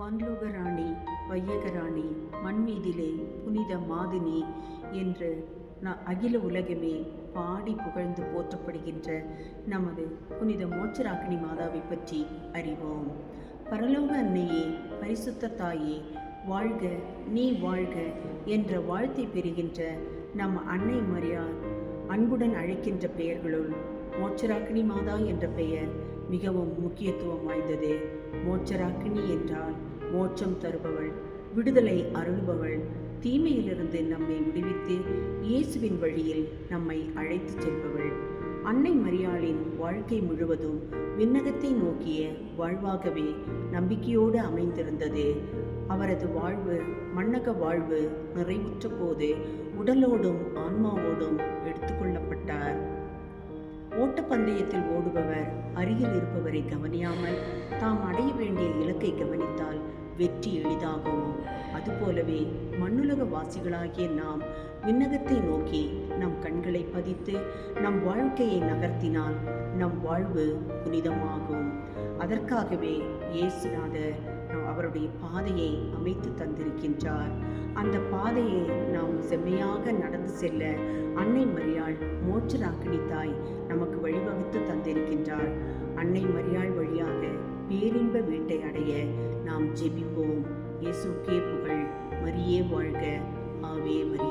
வான்லோகராணி வையகராணி மண்மீதிலே புனித மாதினி என்று நான் அகில உலகமே பாடி புகழ்ந்து போற்றப்படுகின்ற நமது புனித மோட்சராகினி மாதாவை பற்றி அறிவோம். பரலோக அன்னையே பரிசுத்த தாயே வாழ்க நீ வாழ்க என்ற வாழ்த்தை பெறுகின்ற நம் அன்னை மரியாள் அன்புடன் அழைக்கின்ற பெயர்களுள் மோட்சராக்கினி மாதா என்ற பெயர் மிகவும் முக்கியத்துவம் வாய்ந்தது. மோட்சராக்கினி என்றால் மோட்சம் தருபவள் விடுதலை அருள்பவள். தீமையிலிருந்து நம்மை விடுவித்து இயேசுவின் வழியில் நம்மை அழைத்துச் செல்பவள். அன்னை மரியாளின் வாழ்க்கை முழுவதும் விண்ணகத்தை நோக்கிய வாழ்வாகவே நம்பிக்கையோடு அமைந்திருந்தது. அவரது வாழ்வு மன்னக வாழ்வு நிறைவுற்ற போது உடலோடும் ஆன்மாவோடும் பந்தயத்தில் ஓடுபவர் அருகில் இருப்பவரை கவனியாமல் தாம் அடைய வேண்டிய இலக்கை கவனித்தால் வெற்றி எளிதாகும். அதுபோலவே மண்ணுலக வாசிகளாகிய நாம் விண்ணகத்தை நோக்கி நம் கண்களை பதித்து நம் வாழ்க்கையை நகர்த்தினால் நம் வாழ்வு புனிதமாகும். அதற்காகவே இயேசுநாதர் அவருடைய பாதையை அமைத்து தந்திருக்கின்றார். அந்த பாதையை செம்மையாக நடந்து செல்ல அன்னை மரியாள் மோட்சராக்கினி தாய் நமக்கு வழிவகுத்து தந்திருக்கின்றார் அன்னை மரியாள் வழியாக பேரின்ப வீட்டை அடைய நாம் ஜெபிப்போம். இயேசுக்கே புகழ். மரியே வாழ்க. ஆவே மரியா.